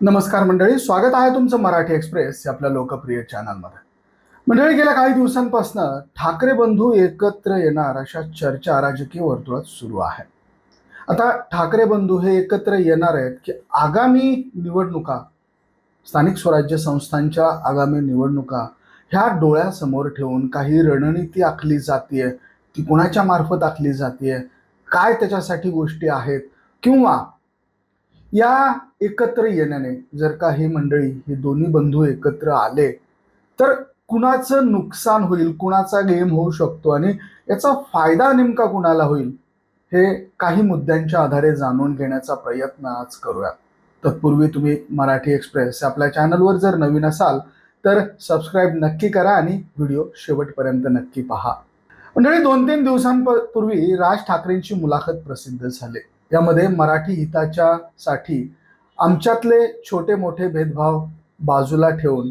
नमस्कार मंडळी स्वागत आहे तुमचं मराठी एक्सप्रेस आपल्या लोकप्रिय चॅनलमध्ये. मंडळी गेल्या काही दिवसांपासून ठाकरे बंधू एकत्र येणार अशा चर्चा राजकीय वर्तुळात सुरू आहे. आता ठाकरे बंधू हे एकत्र येणार आहेत की आगामी निवडणुका स्थानिक स्वराज्य संस्थांच्या आगामी निवडणुका ह्या डोळ्यासमोर ठेवून काही रणनीती आखली जाते ती कुणाच्या मार्फत आखली जाते काय त्याच्यासाठी गोष्टी आहेत किंवा या एकत्र येण्याने जर का ही मंडळी हे दोन्ही बंधू एकत्र आले तर कुणाचं नुकसान होईल कुणाचा गेम होऊ शकतो आणि याचा फायदा नेमका कुणाला होईल हे काही मुद्द्यांच्या आधारे जाणून घेण्याचा प्रयत्न आज करूया तत्पूर्वी तुम्ही मराठी एक्सप्रेस आपल्या चॅनलवर जर नवीन असाल तर सबस्क्राईब नक्की करा आणि व्हिडिओ शेवटपर्यंत नक्की पहा. मंडळी दोन तीन दिवसांपूर्वी राज ठाकरेंची मुलाखत प्रसिद्ध झाली. यामध्ये मराठी हिताच्या साठी आमच्यातले छोटे मोठे भेदभाव बाजूला ठेवून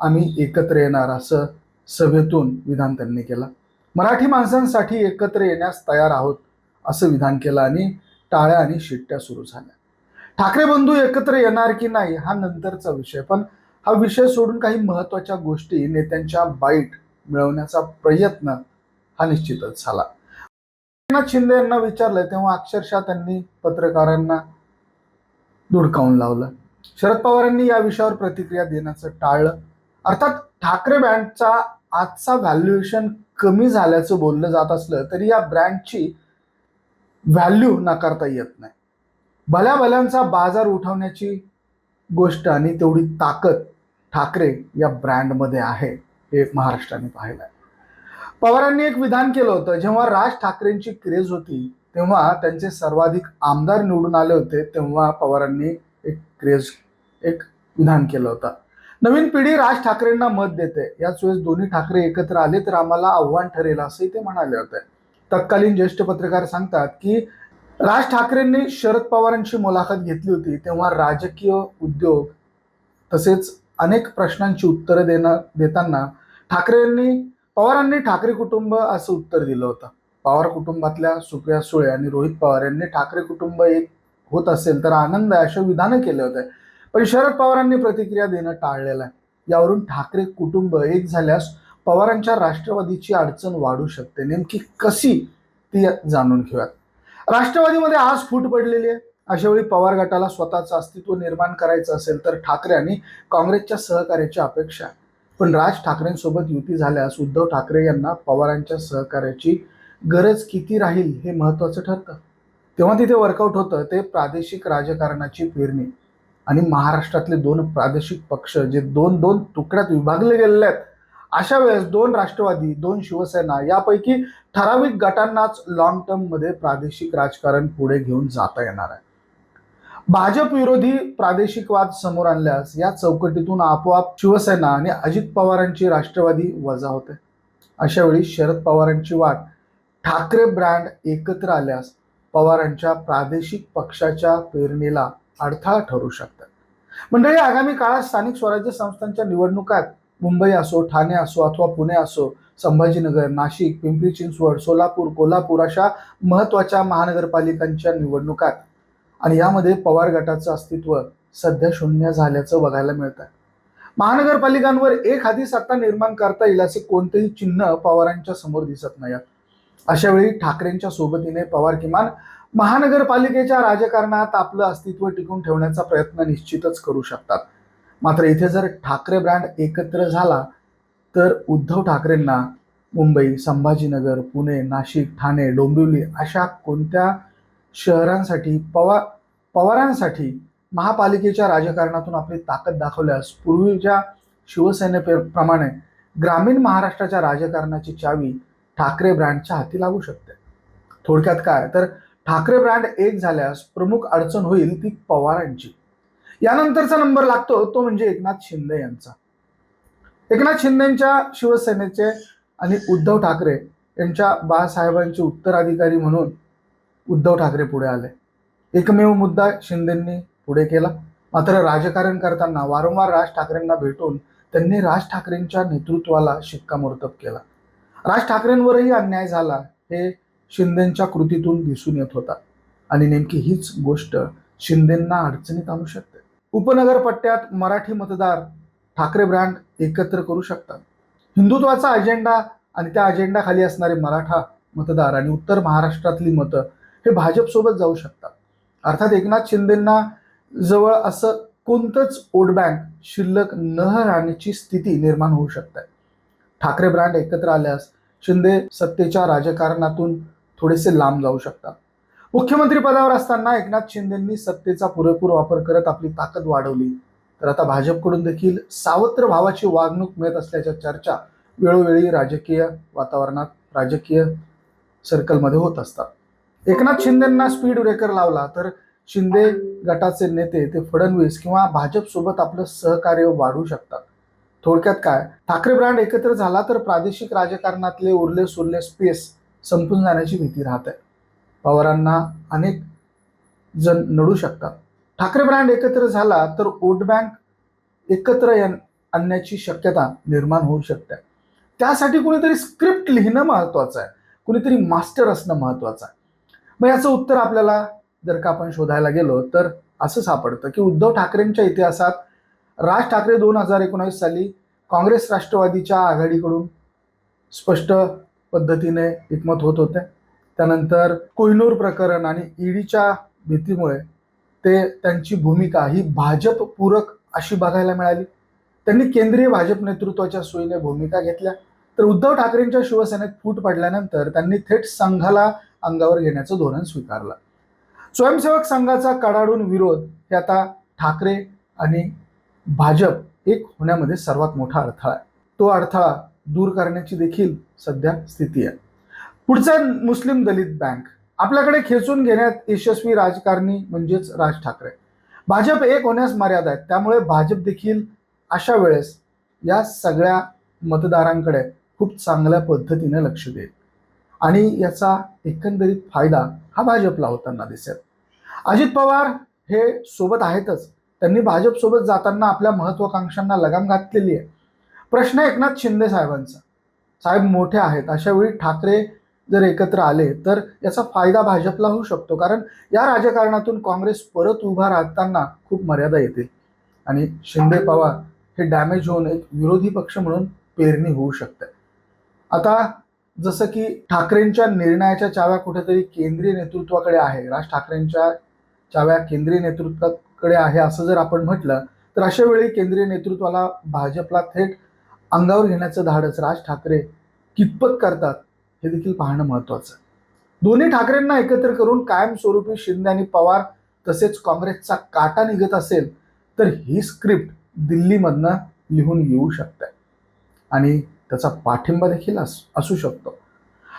आम्ही एकत्र येणार असं सभेतून विधान त्यांनी केलं. मराठी माणसांसाठी एकत्र येण्यास तयार आहोत असं विधान केलं आणि टाळ्या आणि शिट्ट्या सुरू झाल्या. ठाकरे बंधू एकत्र येणार की नाही हा नंतरचा विषय पण हा विषय सोडून काही महत्त्वाच्या गोष्टी नेत्यांच्या बाईट मिळवण्याचा प्रयत्न हा निश्चितच झाला. एकनाथ शिंदे यांना विचारलं तेव्हा अक्षरशः त्यांनी पत्रकारांना धुडकावून लावलं. शरद पवारांनी या विषयावर प्रतिक्रिया देण्याचं टाळलं. अर्थात ठाकरे ब्रँडचा आजचा व्हॅल्युएशन कमी झाल्याचं बोललं जात असलं तरी या ब्रँडची व्हॅल्यू नाकारता येत नाही. भल्या भल्यांचा बाजार उठवण्याची गोष्ट आणि तेवढी ताकद ठाकरे या ब्रँडमध्ये आहे हे महाराष्ट्राने पाहिलं आहे पवारांनी एक विधान केलं होतं. जेव्हा राज ठाकरेंची क्रेज होती तेव्हा त्यांचे सर्वाधिक आमदार निवडून आले होते तेव्हा पवारांनी एक क्रेज एक विधान केलं होतं. नवीन पिढी राज ठाकरेंना मत देते. याच वेळेस दोन्ही ठाकरे एकत्र आले तर आम्हाला आव्हान ठरेल असंही ते म्हणाले होते. तत्कालीन ज्येष्ठ पत्रकार सांगतात की राज ठाकरेंनी शरद पवारांची मुलाखत घेतली होती तेव्हा राजकीय उद्योग तसेच अनेक प्रश्नांची उत्तरं देणं देताना ठाकरेंनी पवारांनी ठाकरे कुटुंब असं उत्तर दिलं होतं. पवार कुटुंबातल्या सुप्रिया सुळे आणि रोहित पवार यांनी ठाकरे कुटुंब एक होत असेल तर आनंद आहे असे विधानं केले होते. पण शरद पवारांनी प्रतिक्रिया देणं टाळलेलं आहे. यावरून ठाकरे कुटुंब एक झाल्यास पवारांच्या राष्ट्रवादीची अडचण वाढू शकते. नेमकी कशी ती जाणून घेऊयात. राष्ट्रवादीमध्ये आज फूट पडलेली आहे. अशा वेळी पवार गटाला स्वतःचं अस्तित्व निर्माण करायचं असेल तर ठाकरे आणि काँग्रेसच्या सहकार्याची अपेक्षा आहे. पण राज ठाकरेंसोबत युती झाल्यास उद्धव ठाकरे यांना पवारांच्या सहकार्याची गरज किती राहील हे महत्त्वाचं ठरतं. तेव्हा तिथे वर्कआउट होतं ते प्रादेशिक राजकारणाची पेरणी. आणि महाराष्ट्रातले दोन प्रादेशिक पक्ष जे दोन दोन तुकड्यात विभागले गेलेले आहेत अशा वेळेस दोन राष्ट्रवादी दोन शिवसेना यापैकी ठराविक गटांनाच लॉंग टर्ममध्ये प्रादेशिक राजकारण पुढे घेऊन जाता येणार आहे. भाजप विरोधी प्रादेशिकवाद समोर आणल्यास या चौकटीतून आपोआप शिवसेना आणि अजित पवारांची राष्ट्रवादी वजा होते. अशा वेळी शरद पवारांची वाट ठाकरे ब्रँड एकत्र आल्यास पवारांच्या प्रादेशिक पक्षाच्या पेरणीला अडथळा ठरू शकतात. मंडळी आगामी काळात स्थानिक स्वराज्य संस्थांच्या निवडणुकात मुंबई असो ठाणे असो अथवा पुणे असो संभाजीनगर नाशिक पिंपरी चिंचवड सोलापूर कोल्हापूर अशा महत्त्वाच्या महानगरपालिकांच्या निवडणुकात आणि यामध्ये पवार गटाचं अस्तित्व सध्या शून्य झाल्याचं बघायला मिळत आहे महानगरपालिकांवर एक हाती सत्ता निर्माण करता येईल असे कोणतेही चिन्ह पवारांच्या समोर दिसत नाही अशा वेळी ठाकरेंच्या सोबतीने पवार किमान महानगरपालिकेच्या राजकारणात आपलं अस्तित्व टिकून ठेवण्याचा प्रयत्न निश्चितच करू शकतात. मात्र इथे जर ठाकरे ब्रँड एकत्र झाला तर उद्धव ठाकरेंना मुंबई संभाजीनगर पुणे नाशिक ठाणे डोंबिवली अशा कोणत्या शहरांसाठी पवा पवारांसाठी महापालिकेच्या राजकारणातून आपली ताकद दाखवल्यास पूर्वीच्या शिवसेनेप्रमाणे ग्रामीण महाराष्ट्राच्या राजकारणाची चावी ठाकरे ब्रँडच्या हाती लागू शकते. थोडक्यात काय? तर ठाकरे ब्रँड एक झाल्यास प्रमुख अडचण होईल ती पवारांची. यानंतरचा नंबर लागतो तो म्हणजे एकनाथ शिंदे यांचा. एकनाथ शिंदेच्या शिवसेनेचे आणि उद्धव ठाकरे यांच्या बाळासाहेबांचे उत्तराधिकारी म्हणून उद्धव ठाकरे पुढे आले. एकमेव मुद्दा शिंदेंनी पुढे केला. मात्र राजकारण करताना वारंवार राज ठाकरेंना भेटून त्यांनी राज ठाकरेंच्या नेतृत्वाला शिक्कामोर्तब केला. राज ठाकरेंवरही अन्याय झाला हे शिंदेच्या कृतीतून दिसून येत होता. आणि नेमकी हीच गोष्ट शिंदेंना अडचणीत आणू शकते. उपनगर पट्ट्यात मराठी मतदार ठाकरे ब्रँड एकत्र करू शकतात. हिंदुत्वाचा अजेंडा आणि त्या अजेंडाखाली असणारे मराठा मतदार आणि उत्तर महाराष्ट्रातली मतं हे भाजपसोबत जाऊ शकतात. अर्थात एकनाथ शिंदेंना जवळ असं कोणतंच वोट बँक शिल्लक न राहण्याची स्थिती निर्माण होऊ शकते. ठाकरे ब्रँड एकत्र आल्यास शिंदे सत्तेच्या राजकारणातून थोडेसे लांब जाऊ शकतात. मुख्यमंत्री पदावर असताना एकनाथ शिंदेंनी सत्तेचा पुरेपूर वापर करत आपली ताकद वाढवली. तर आता भाजपकडून देखील सावत्र भावाची वागणूक मिळत असल्याच्या चर्चा वेळोवेळी राजकीय वातावरणात राजकीय सर्कलमध्ये होत असतात. एकनाथ शिंदेंना स्पीड ब्रेकर लावला तर शिंदे गटाचे नेते ते फडणवीस किंवा भाजपसोबत आपलं सहकार्य वाढवू शकतात. थोडक्यात काय? ठाकरे ब्रँड एकत्र झाला तर प्रादेशिक राजकारणातले उरले सुरले स्पेस संपून जाण्याची भीती राहत. आहे पवारांना अनेक जण नडू शकतात. ठाकरे ब्रँड एकत्र झाला तर वोट बँक एकत्र आणण्याची शक्यता निर्माण होऊ शकते. त्यासाठी कुणीतरी स्क्रिप्ट लिहिणं महत्वाचं आहे. कुणीतरी मास्टर असणं महत्वाचं आहे. मग याचं उत्तर आपल्याला जर का आपण शोधायला गेलो तर असं सापडतं की उद्धव ठाकरेंच्या इतिहासात राज ठाकरे दोन हजार एकोणावीस साली काँग्रेस राष्ट्रवादीच्या आघाडीकडून स्पष्ट पद्धतीने एकमत होत होते. त्यानंतर कोहिनूर प्रकरण आणि ईडीच्या भीतीमुळे ते त्यांची भूमिका ही भाजप पूरक अशी बघायला मिळाली. त्यांनी केंद्रीय भाजप नेतृत्वाच्या सोयीने भूमिका घेतल्या. तर उद्धव ठाकरेंच्या शिवसेनेत फूट पडल्यानंतर त्यांनी थेट संघाला अंगावर घेण्याचं धोरण स्वीकारलं. स्वयंसेवक संघाचा कडाडून विरोध हे आता ठाकरे आणि भाजप एक होण्यामध्ये सर्वात मोठा अडथळा आहे. तो अडथळा दूर करण्याची देखील सध्या स्थिती आहे. पुढचा मुस्लिम दलित बँक. आपल्याकडे खेचून घेण्यात यशस्वी राजकारणी म्हणजेच राज ठाकरे. भाजप एक होण्यास मर्यादा आहेत. त्यामुळे भाजप देखील अशा वेळेस या सगळ्या मतदारांकडे खूप चांगल्या पद्धतीने लक्ष देईल. आणि याचा एकंदरीत फायदा हा भाजपला होताना दिसेल. अजित पवार हे सोबत आहेतच. त्यांनी भाजपसोबत जाताना आपल्या महत्वाकांक्षांना लगाम घातलेली आहे. प्रश्न एकनाथ शिंदे साहेबांचा. साहेब मोठे आहेत. अशा वेळी ठाकरे जर एकत्र आले तर याचा फायदा भाजपला होऊ शकतो. कारण या राजकारणातून काँग्रेस परत उभा राहताना खूप मर्यादा येतील. आणि शिंदे पवार हे डॅमेज होऊन एक विरोधी पक्ष म्हणून पेरणी होऊ शकते. आता जसं की ठाकरेंच्या निर्णयाच्या चाव्या कुठेतरी केंद्रीय नेतृत्वाकडे आहे. राज ठाकरेंच्या चाव्या केंद्रीय नेतृत्वाकडे आहे असं जर आपण म्हटलं तर अशा वेळी केंद्रीय नेतृत्वाला भाजपला थेट अंगावर घेण्याचं धाडस राज ठाकरे कितपत करतात हे देखील पाहणं महत्वाचं. आहे दोन्ही ठाकरेंना एकत्र करून कायमस्वरूपी शिंदे आणि पवार तसेच काँग्रेसचा काटा निघत असेल तर ही स्क्रिप्ट दिल्लीमधनं लिहून येऊ शकते. आणि त्याचा पाठिंबा देखील असू शकतो.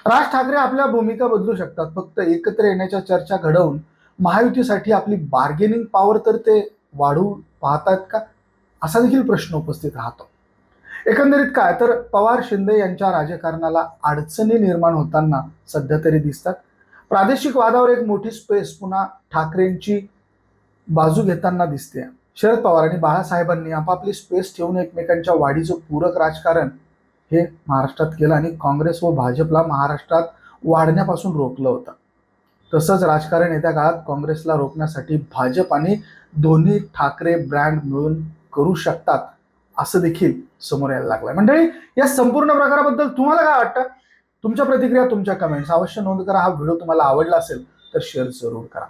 राज ठाकरे आपल्या भूमिका बदलू शकतात. फक्त एकत्र येण्याच्या चर्चा घडवून महायुतीसाठी आपली बार्गेनिंग पॉवर तर ते वाढू पाहतात का? असा देखील प्रश्न उपस्थित राहतो. एकंदरीत काय? तर पवार शिंदे यांच्या राजकारणाला अडचणी निर्माण होताना सध्या तरी दिसतात. प्रादेशिक वादावर एक मोठी स्पेस पुन्हा ठाकरेंची बाजू घेताना दिसते शरद पवार आणि बाळासाहेबांनी आपापली स्पेस ठेवून एकमेकांच्या वाढीचं पूरक राजकारण हे महाराष्ट्रात केलं आणि काँग्रेस व भाजपला महाराष्ट्रात वाढण्यापासून रोखलं होतं. तसंच राजकारण येत्या काळात काँग्रेसला रोखण्यासाठी भाजप आणि दोन्ही ठाकरे ब्रँड मिळून करू शकतात असं देखील समोर यायला लागलंय. मंडळी या संपूर्ण प्रकाराबद्दल तुम्हाला काय वाटतं? तुमच्या प्रतिक्रिया तुमच्या कमेंट्स अवश्य नोंद करा. हा व्हिडिओ तुम्हाला आवडला असेल तर शेअर जरूर करा.